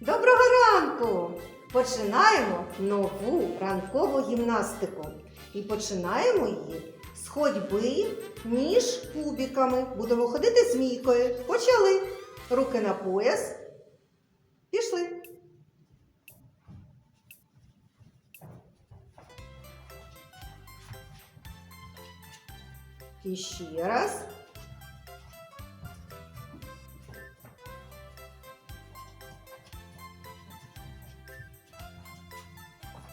Доброго ранку! Починаємо нову ранкову гімнастику. І починаємо її з ходьби між кубиками. Будемо ходити змійкою. Почали. Руки на пояс. Пішли. І ще раз.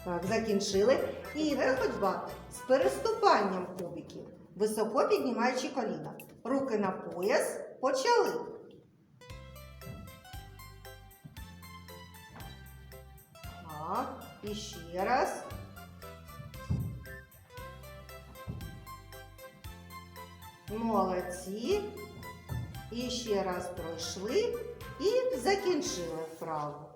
Так, закінчили. І ходьба з переступанням кубиків, високо піднімаючи коліна. Руки на пояс. Почали. Так, і ще раз. Молодці. І ще раз пройшли і закінчили вправу.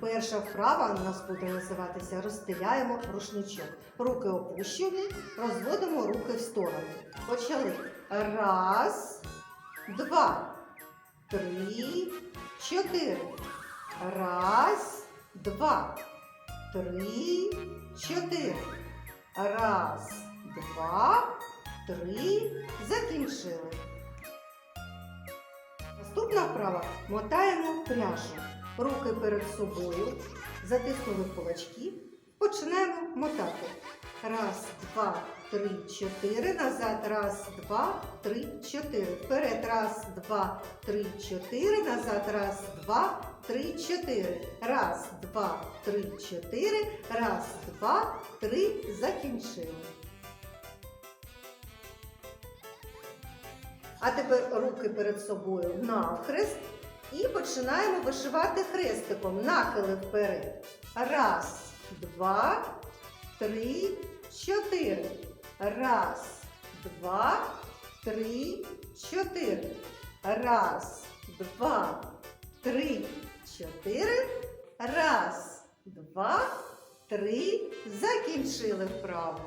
Перша вправа у нас буде називатися розстеляємо рушничок. Руки опущені, розводимо руки в сторони. Почали. Раз, два, три, чотири. Раз, два, три, чотири. Раз, два, три. Закінчили. Наступна вправа мотаємо пряжу. Руки перед собою, затиснули кулачки, починаємо мотати. Раз, два, три, чотири. Назад. Раз, два, три, чотири. Вперед. Раз, два, три, чотири. Назад. Раз, два, три, чотири. Раз, два, три, чотири. Раз, два, три. Закінчили. А тепер руки перед собою навхрест і починаємо вишивати хрестиком. Нахили вперед. Раз, два, три, чотири. Раз, два, три, чотири. Раз, два, три, чотири. Раз, два, три. Закінчили вправу.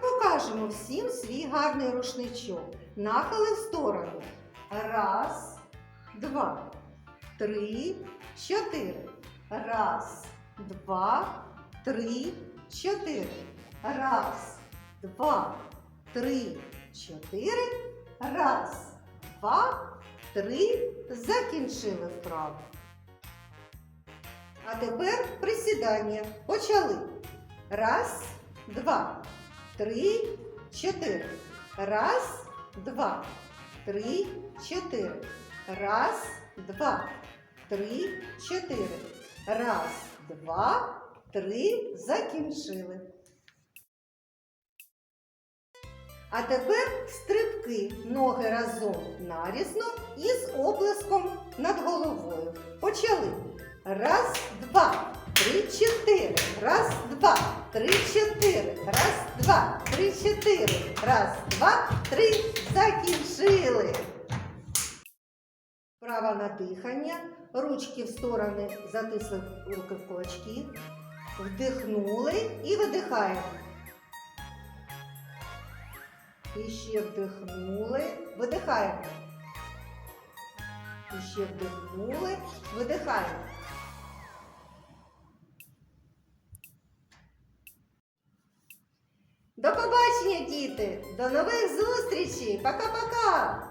Покажемо всім свій гарний рушничок. Нахили в сторону. Раз, два, три, чотири. Раз, два, три, чотири. Раз, два, три, чотири. Раз, два, три. Закінчили вправу. А тепер присідання. Почали. Раз, два, три, чотири. Раз, два, три, чотири. Раз, два, три, чотири. Раз, два, три. Закінчили. А тепер стрибки ноги разом нарізно і з оплеском над головою. Почали. Раз, два, три, чотири. Раз, два, три, чотири. Раз, два, три, чотири. Раз, два, три. Закінчили. Право на дихання. Ручки в сторони затисли руки в кулачки. Вдихнули і видихаємо. І ще вдихнули, видихаємо. І ще вдихнули, видихаємо. До побачення, діти! До нових зустрічей! Пока-пока!